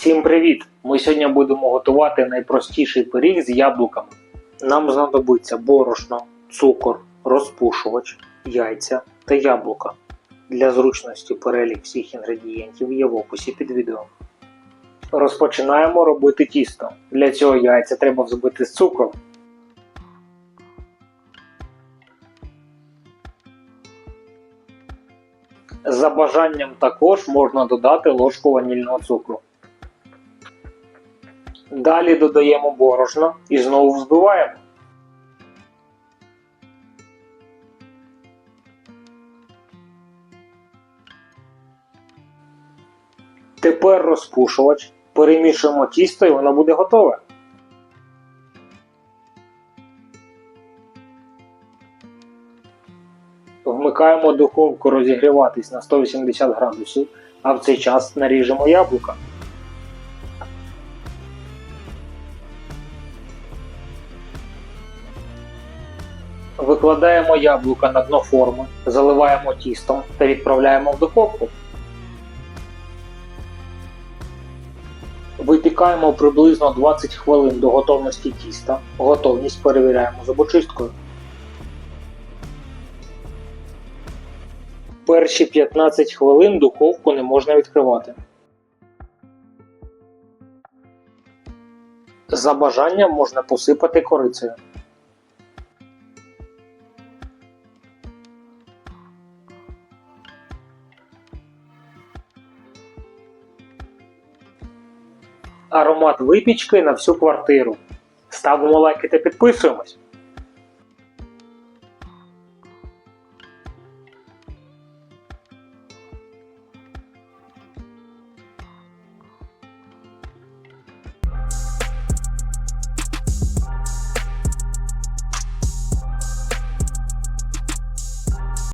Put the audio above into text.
Всім привіт! Ми сьогодні будемо готувати найпростіший пиріг з яблуками. Нам знадобиться борошно, цукор, розпушувач, яйця та яблука. Для зручності перелік всіх інгредієнтів є в описі під відео. Розпочинаємо робити тісто. Для цього яйця треба взбити з цукром. За бажанням також можна додати ложку ванільного цукру. Далі додаємо борошно і знову взбиваємо. Тепер розпушувач. Перемішуємо тісто і воно буде готове. Вмикаємо духовку розігріватись на 180 градусів, а в цей час наріжемо яблука. Викладаємо яблука на дно форми, заливаємо тістом та відправляємо в духовку. Випікаємо приблизно 20 хвилин до готовності тіста. Готовність перевіряємо зубочисткою. Перші 15 хвилин духовку не можна відкривати. За бажанням можна посипати корицею. Аромат випічки на всю квартиру. Ставимо лайки та підписуємось.